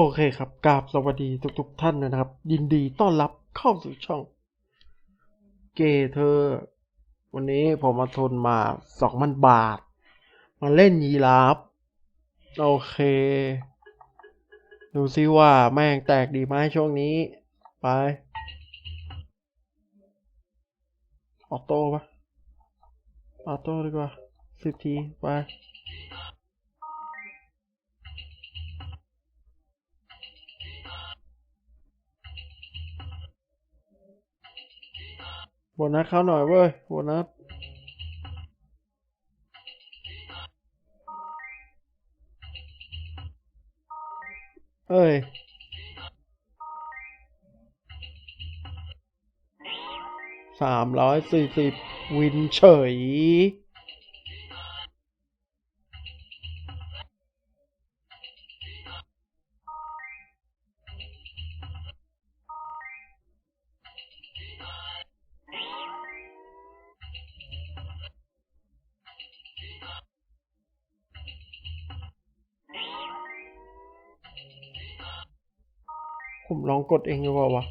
โอเคครับกราบสวัสดีทุกๆท่านนะครับ ยินดีต้อนรับเข้าสู่ช่อง เกเธอ วันนี้ผมมาทนมาสองพันบาท มาเล่นยีราฟโอเค ดูซิว่าแม่งแตกดีไหมช่วงนี้ ไป ออโต้ปะออโต้ดีกว่าสิบที ไป โบนัสเข้าหน่อยเว้ยโบนัสเอ้ยสามร้อยสี่สิบวินเฉย ผมลองกดเองดีกว่าวะ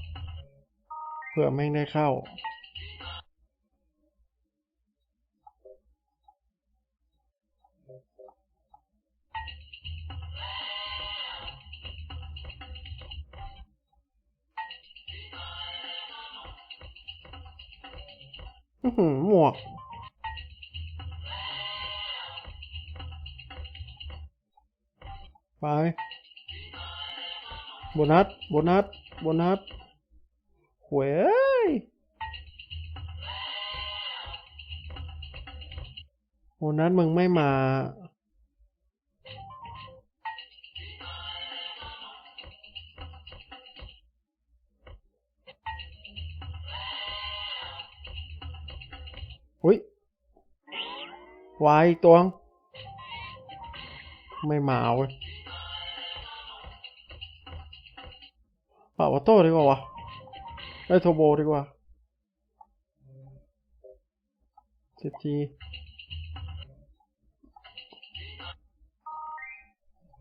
เผื่อแม่งได้เข้า อื้อหือหมวกไป โบนัส โบนัส โบนัสหวยโบนัสมึงไม่มาอุ้ยวายตัวง ไม่มาเว้ย โต้ดีกว่าวะไอ้โทโบดีกว่าสิบที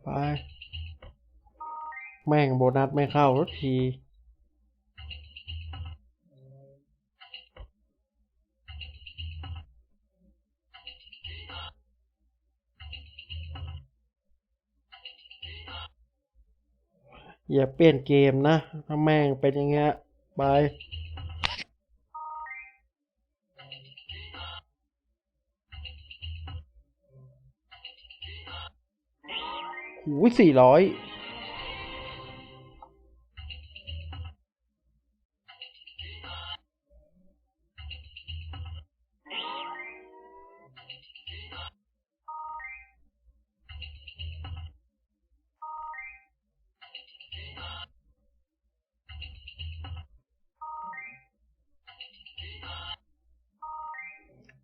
ไป แม่งโบนัสไม่เข้าสักที อย่าเปลี่ยนเกมนะ ถ้าแม่งเป็นอย่างเงี้ยไปหูสี่ร้อย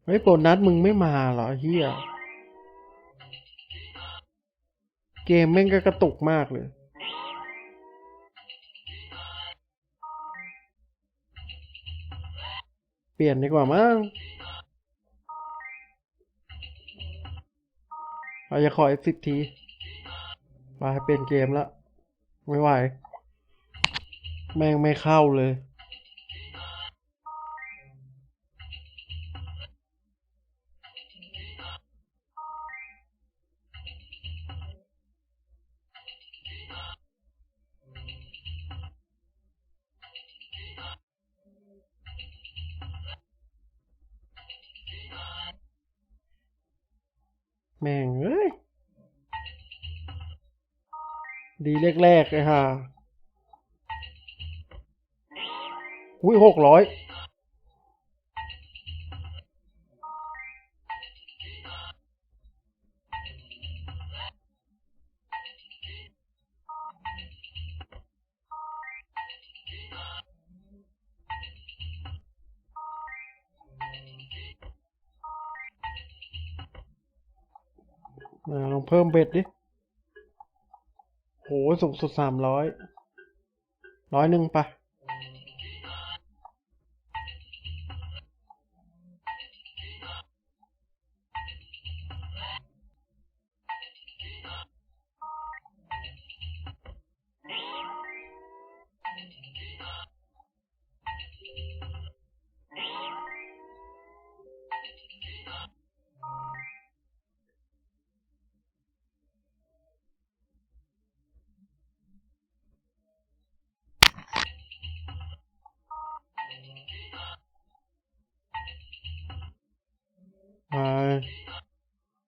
เฮ้ยโบนัสมึงไม่มาเหรอเฮียเกมแม่งก็กระตุกมากเลย เปลี่ยนดีกว่ามั้งเราจะขออีกสิบทีไปเปลี่ยนเกมละ ไม่ไหว แม่งไม่เข้าเลย แม่งเอ้ย ดีแรกๆเลยค่ะอุ้ยหกร้อย ลองเพิ่มเบ็ดดิ โห สูงสุดสามร้อย ร้อยหนึ่งปะ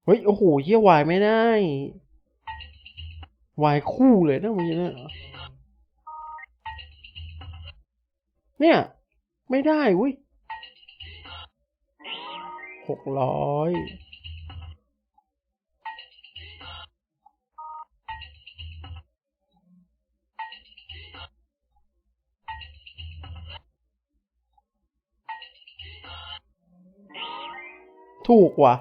เฮ้ย โอ้โหเฮียวายไม่ได้ วายคู่เลยนะมึงเนี่ยเนี่ย ไม่ได้เว้ยหกร้อยถูกว่ะ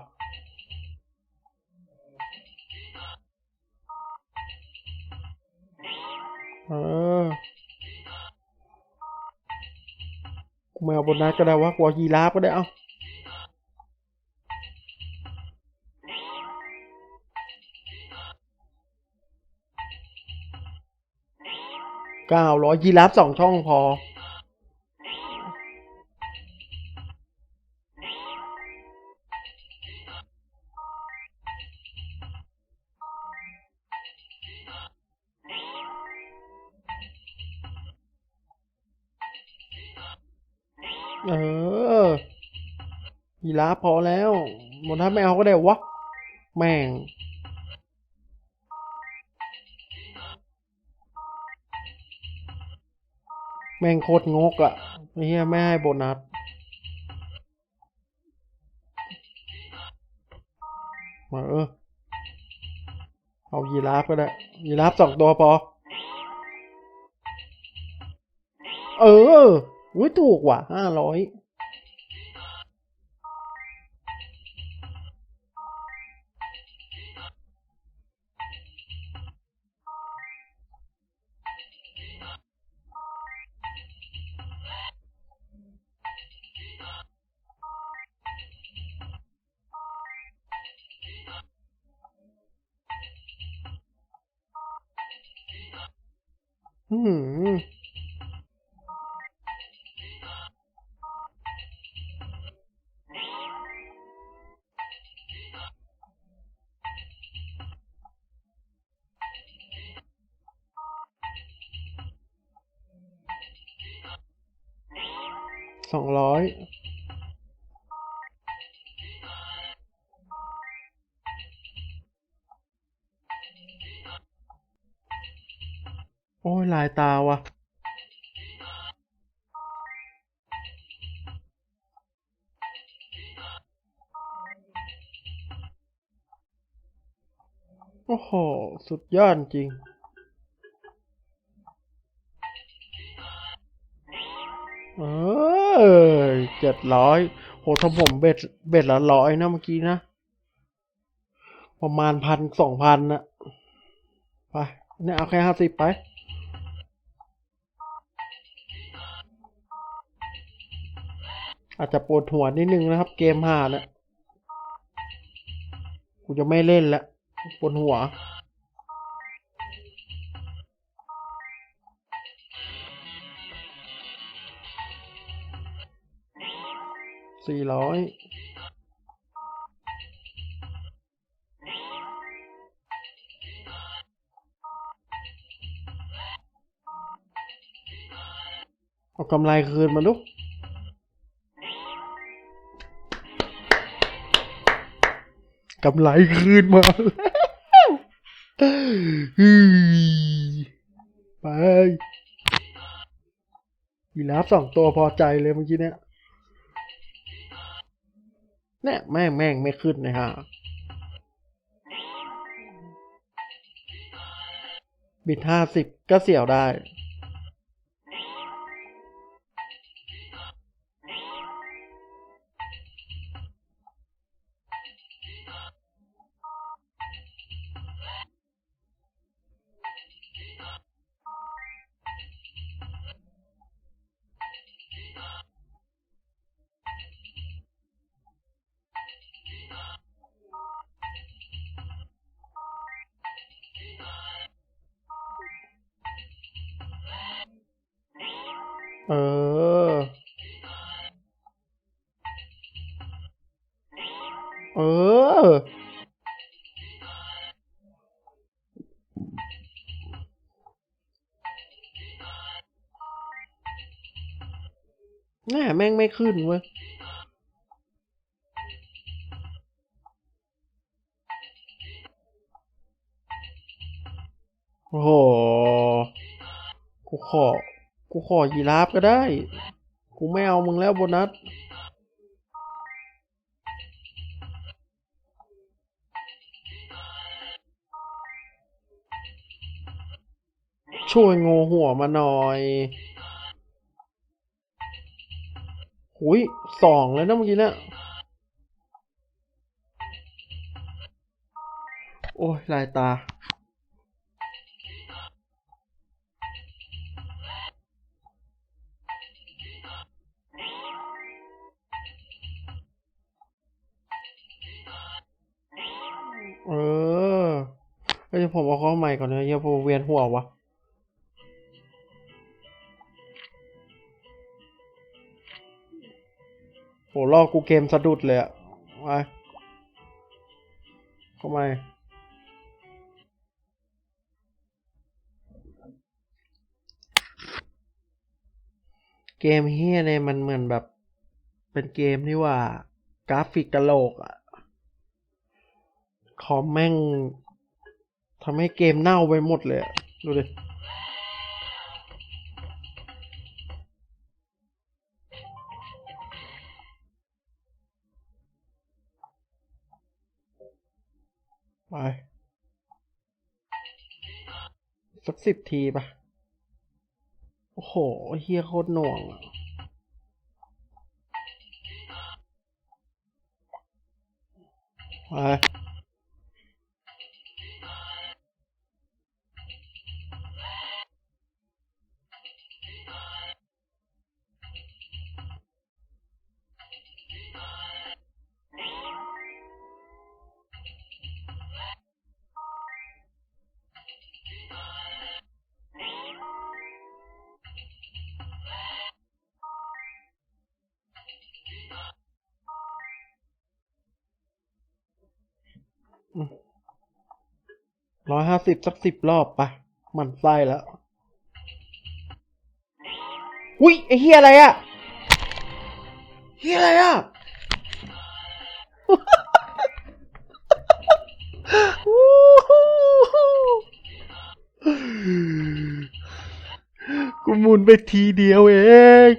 เออกูไม่เอาบนัสก็ได้วะกูเอายีราฟก็ได้เอาเก้าร้อยยีราฟสองช่องพอ เออยีราฟพอแล้วโบนัสไม่เอาก็ได้วะ แม่ง แม่งโคตรงกอะ่ะไอ้เหี้ยไม่ให้โบนัสมาเออ เอายีราฟก็ได้ ยีราฟสองตัวพอ เออ อุ้ยถูกว่ะห้าร้อยอืม สองร้อยโอ้ยลายตาว่ะ โอ้โห สุดยอดจริง เจ็ดร้อยโหถ้าผมเบ็ดเบ็ดละร้อยนะเมื่อกี้นะ ประมาณพันสองพันนะไปเนี่ยเอาแค่ห้าสิบไปอาจจะปวดหัวนิดนึงนะครับ เกมห่านะกูจะไม่เล่นล้วปวดหัว สี่ร้อยเอากำไรคืนมาลูกกำไรคืนมาไปยีราฟสองตัวพอใจเลยเมื่อกี้เนี่ย เนี่ยแม่งแม่งไม่ขึ้นนะฮะบิดห้าสิบก็เสี่ยวได้ เออ เออแน่แม่งไม่ขึ้นเว้ย ขอยีราฟก็ได้ กูไม่เอามึงแล้วโบนัส ช่วยโงหัวมาหน่อยหุยสองแล้วนะเมื่อกี้เนะโอ้ยลายตา เออเฮ้ยผมเอาเข้าใหม่ก่อนนะเฮียผมเวียนหัววะโหลอกกูเกมสะดุดเลยอะไปเข้ามาเกมเฮียเนี่ยมันเหมือนแบบ เป็นเกมที่ว่ากราฟิกกะโหลกอะ คอมแม่งทำให้เกมเน่าไปหมดเลยดูดิไปสักสิบทีปะโอ้โหเฮียโคตรหน่วงอะไป ร้อยห้าสิบสักสิบรอบปะมันไส้แล้ว อุ้ยไอเฮียอะไรอะเฮียอะไรอะกูหมุนไปทีเดียวเอง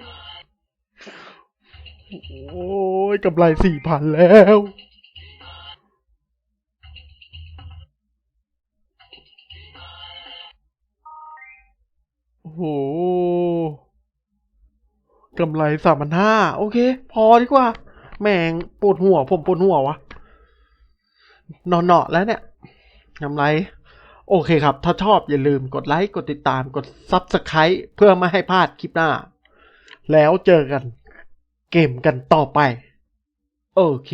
โอ้ยกำไรสี่พันแล้ว โอ้โหกำไรสามพันห้าโอเค พอดีกว่า แม่งปวดหัว ผมปวดหัววะนอนเนาะแล้วเนี่ยกำไร โอเคครับ ถ้าชอบอย่าลืมกดไลค์ กดติดตามกด Subscribe เพื่อไม่ให้พลาดคลิปหน้า แล้วเจอกัน เกมกันต่อไป โอเค